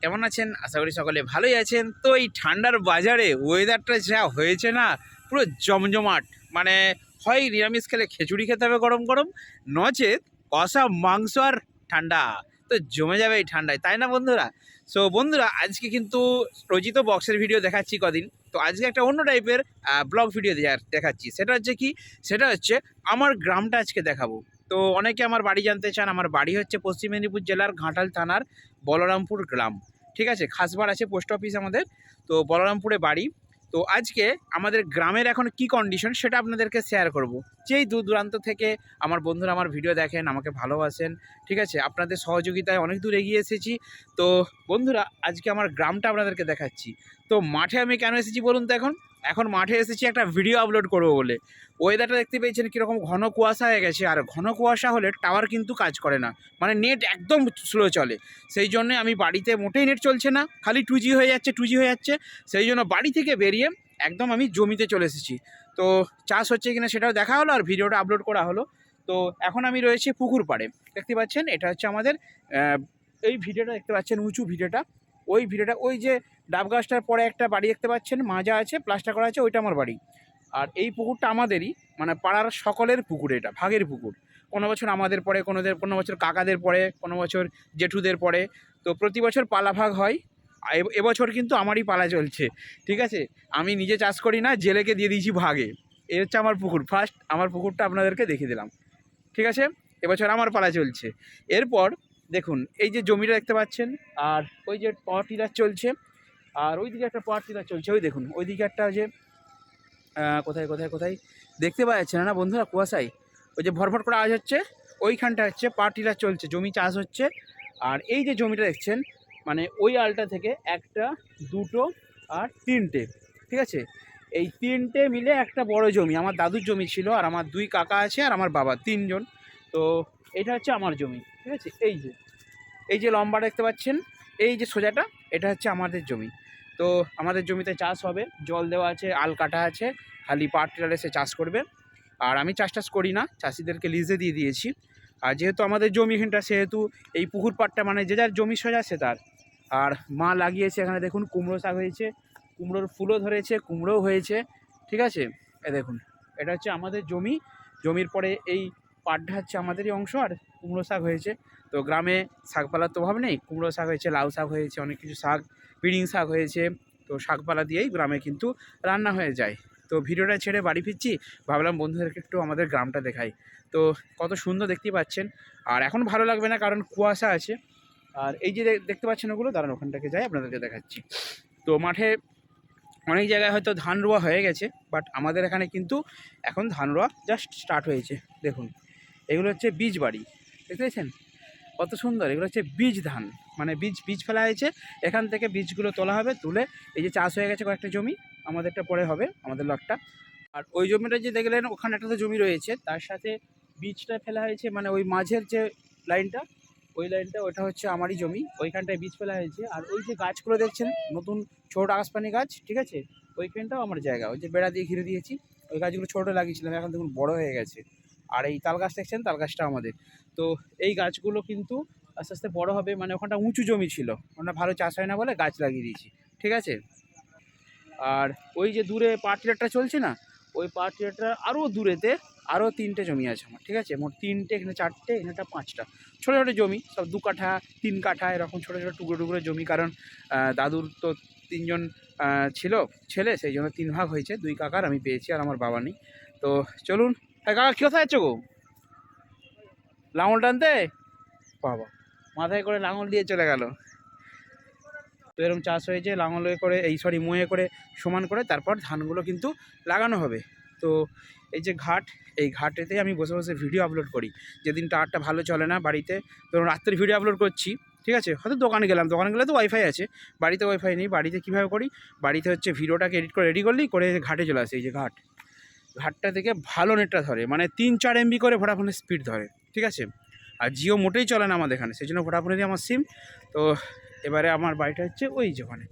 কেমন আছেন? আশা করি সকলে ভালোই আছেন। তো এই ঠান্ডার বাজারে ওয়েদারটা যা হয়েছে না, পুরো জমজমাট। মানে হয় নিরামিষ খেলে খিচুড়ি খেতে হবে গরম গরম নচেত কষা মাংস আর ঠান্ডা। তো জমে যাবে এই ঠান্ডায়, তাই না বন্ধুরা? সো বন্ধুরা, আজকে কিন্তু রোজই তো বক্সের ভিডিও দেখাচ্ছি কদিন। তো আজকে একটা অন্য টাইপের ব্লগ ভিডিও দেখাচ্ছি। সেটা হচ্ছে কি? সেটা হচ্ছে আমার গ্রামটা আজকে দেখাবো। তো অনেকে আমার বাড়ি জানতে চান, আমার বাড়ি হচ্ছে পশ্চিম মেদিনীপুর জেলার ঘাটাল থানার বলরামপুর গ্রাম। ঠিক আছে? খাসবার আছে পোস্ট অফিস আমাদের, তো বলরামপুরে বাড়ি। তো আজকে আমাদের গ্রামের এখন কি কন্ডিশন সেটা আপনাদেরকে শেয়ার করব। যেই দূর দূরান্ত থেকে আমার বন্ধুরা আমার ভিডিও দেখেন, আমাকে ভালোবাসেন, ঠিক আছে? আপনাদের সহযোগিতায় অনেক দূর এগিয়ে এসেছি। তো বন্ধুরা, আজকে আমার গ্রামটা আপনাদেরকে দেখাচ্ছি। তো মাঠে আমি কেন এসেছি বলুন তো এখন? এখন মাঠে এসেছি একটা ভিডিও আপলোড করব বলে। ওয়েদারটা দেখতে পেয়েছেন কীরকম ঘন কুয়াশা হয়ে গেছে, আর ঘন কুয়াশা হলে টাওয়ার কিন্তু কাজ করে না। মানে নেট একদম স্লো চলে। সেই জন্য আমি বাড়িতে মোটেই নেট চলছে না, খালি টু হয়ে যাচ্ছে টু হয়ে যাচ্ছে। সেই জন্য বাড়ি থেকে বেরিয়ে একদম আমি জমিতে চলে এসেছি। তো চাষ হচ্ছে কিনা সেটাও দেখা হলো, আর ভিডিওটা আপলোড করা হলো। তো এখন আমি রয়েছি পুকুর পাড়ে। দেখতে পাচ্ছেন, এটা হচ্ছে আমাদের এই ভিডিওটা দেখতে পাচ্ছেন, উঁচু ভিডিওটা ওই ভিডিওটা ওই যে ডাব গাছটার পরে একটা বাড়ি দেখতে পাচ্ছেন, মাজা আছে, প্লাস্টার করা আছে, ওইটা আমার বাড়ি। আর এই পুকুরটা আমাদেরই মানে পাড়ার সকলের পুকুর এটা, ভাগের পুকুর। কোনো বছর আমাদের পরে কোনোদের কোনো বছর কাকাদের পরে, কোনো বছর জেঠুদের পরে। তো প্রতি বছর পালা ভাগ হয় এব- এবছর কিন্তু আমারই পালা চলছে, ঠিক আছে? আমি নিজে চাষ করি না, জেলেকে দিয়ে দিয়েছি ভাগে। এই হচ্ছে আমার পুকুর ফার্স্ট আমার পুকুরটা আপনাদেরকে দেখিয়ে দিলাম, ঠিক আছে? এবছর আমার পালা চলছে। এরপর দেখুন, এই যে জমিটা দেখতে পাচ্ছেন, আর ওই যে পাওয়ার টিলার চলছে আর ওই দিকে একটা পাওয়ার টিলার চলছে, ওই দেখুন ওই দিকে একটা যে কোথায় কোথায় কোথায়? দেখতে পাওয়া যাচ্ছে না না বন্ধুরা, কুয়াশায়। ওই যে ভরভর করে আওয়াজ হচ্ছে ওইখানটা হচ্ছে পাওয়ার টিলার চলছে, জমি চাষ হচ্ছে। আর এই যে জমিটা দেখছেন মানে ওই আলটা থেকে একটা, দুটো আর তিনটে, ঠিক আছে? এই তিনটে মিলে একটা বড় জমি, আমার দাদুর জমি ছিল, আর আমার দুই কাকা আছে, আর আমার বাবা, তিনজন। তো এটা হচ্ছে আমার জমি, ঠিক আছে? এই যে এই যে লম্বা দেখতে পাচ্ছেন এই যে সোজাটা, এটা হচ্ছে আমাদের জমি। তো আমাদের জমিতে চাষ হবে, জল দেওয়া আছে, আল কাটা আছে, খালি পাট টিলার এসে চাষ করবে। আর আমি চাষ টাস করি না, চাষিদেরকে লিজে দিয়ে দিয়েছি। আর যেহেতু আমাদের জমি এখানটা সেহেতু এই পুকুর পাটটা মানে যে যার জমি সোজা, সে তার। আর মা লাগিয়েছে এখানে দেখুন, কুমড়ো শাক হয়েছে, কুমড়োর ফুলও ধরেছে, কুমড়োও হয়েছে, ঠিক আছে? এ দেখুন, এটা হচ্ছে আমাদের জমি। জমির পরে এই পাটটা হচ্ছে আমাদেরই অংশ, আর কুমড়ো শাক হয়েছে। তো গ্রামে শাকপালার তো অভাব নেই, কুমড়ো শাক হয়েছে, লাউ শাক হয়েছে, অনেক কিছু শাক পিড়িং শাক হয়েছে, তো শাকপালা দিয়েই গ্রামে কিন্তু রান্না হয়ে যায়। তো ভিডিওটা ছেড়ে বাড়ি ফিরছি, ভাবলাম বন্ধুদেরকে একটু আমাদের গ্রামটা দেখাই। তো কত সুন্দর দেখতেই পাচ্ছেন, আর এখন ভালো লাগবে না কারণ কুয়াশা আছে। আর এই যে দেখতে পাচ্ছেন ওগুলো, দাঁড়ান ওখানটাকে যাই, আপনাদেরকে দেখাচ্ছি। তো মাঠে অনেক জায়গায় হয়তো ধান রোয়া হয়ে গেছে, বাট আমাদের এখানে কিন্তু এখন ধান রোয়া জাস্ট স্টার্ট হয়েছে, দেখুন। এগুলো হচ্ছে বীজ বাড়ি দেখতে পেয়েছেন? কত সুন্দর, এগুলো হচ্ছে বীজ ধান। মানে বীজ বীজ ফেলা হয়েছে, এখান থেকে বীজগুলো তোলা হবে, তুলে এই যে চাষ হয়ে গেছে কয়েকটা জমি, আমাদেরটা পরে হবে, আমাদের লটটা। আর ওই জমিটা যে দেখলেন, ওখানে একটা তো জমি রয়েছে, তার সাথে বীজটা ফেলা হয়েছে মানে ওই মাঝের যে লাইনটা, ওই লাইনটা ওটা হচ্ছে আমারই জমি, ওইখানটায় বীজ ফেলা হয়েছে। আর ওই যে গাছগুলো দেখছেন, নতুন ছোট আকাশপানি গাছ, ঠিক আছে? ওইখানটাও আমার জায়গা, ওই যে বেড়া দিয়ে ঘিরে দিয়েছি, ওই গাছগুলো ছোটো লাগিয়েছিলাম, এখন দেখুন বড় হয়ে গেছে। আর এই তাল গাছ দেখছেন? তাল গাছটা আমাদের। তো এই গাছগুলো কিন্তু আস্তে আস্তে বড় হবে মানে ওখানটা উঁচু জমি ছিল। ওখানটা ভালো চাষ হয় না বলে গাছ লাগিয়ে দিয়েছি। ঠিক আছে? আর ওই যে দূরে পাট চলছে না? ওই পাট আরও দূরেতে আরও তিনটে জমি আছে আমার। ঠিক আছে? মোট তিনটে, এখানে চারটে, এখানে একটা পাঁচটা। ছোটো ছোটো জমি, সব দু কাঠা, তিন কাঠা, এরকম ছোটো ছোটো টুকরো টুকরো জমি। কারণ দাদুর তো তিনজন ছিল ছেলে, সেই জন্য তিন ভাগ হয়েছে। দুই কাকার আমি পেয়েছি আর আমার বাবা নেই। তো চলুন কাকা কোথায় যাচ্ছ গো? লাঙল টানতে? বাবা। মাথায় করে লাঙল দিয়ে চলে গেল। তো এরকম চাষ হয়েছে লাঙলে করে এই সরি মুয়ে করে সমান করে তারপর ধানগুলো কিন্তু লাগানো হবে। তো এই যে ঘাট এই ঘাটেতে আমি বসে বসে ভিডিও আপলোড করি। যেদিন টাওয়ারটা ভালো চলে না বাড়িতে তো রাত্রে ভিডিও আপলোড করছি ঠিক আছে? হয়তো দোকানে গেলাম দোকানে গেলে তো ওয়াইফাই আছে। বাড়িতে ওয়াইফাই নেই বাড়িতে কীভাবে করি? বাড়িতে হচ্ছে ভিডিওটাকে এডিট করে রেডি করলেই করে ঘাটে চলে আসে এই যে ঘাট। ঘাটটা থেকে ভালো নেটটা ধরে মানে তিন চার এমবি করে ভোডাফোনের স্পিড ধরে, ঠিক আছে? আর জিও মোটেই চলে না আমাদের এখানে, সেই জন্য ভোডাফোনেরই আমার সিম তো এবারে আমার বাড়িটা হচ্ছে ওই যে ওখানে।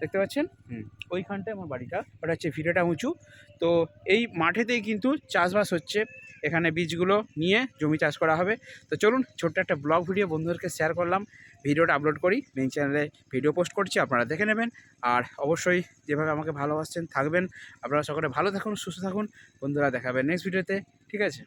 দেখতে পাচ্ছেন? হুম। ওইখানটায় আমার বাড়িটা। ওটা হচ্ছে ভিড়েটা উঁচু। তো এই মাঠেতেই কিন্তু চাষবাস হচ্ছে। এখানে বীজগুলো নিয়ে জমি চাষ করা হবে। তো চলুন ছোট্ট একটা ব্লগ ভিডিও বন্ধুদেরকে শেয়ার করলাম। ভিডিওটা আপলোড করি। মেন চ্যানেলে ভিডিও পোস্ট করছি আপনারা দেখে নেবেন। আর অবশ্যই যেভাবে আমাকে ভালোবাসছেন থাকবেন। আপনারা সকলে ভালো থাকুন সুস্থ থাকুন। বন্ধুরা দেখাবেন নেক্সট ভিডিওতে ঠিক আছে?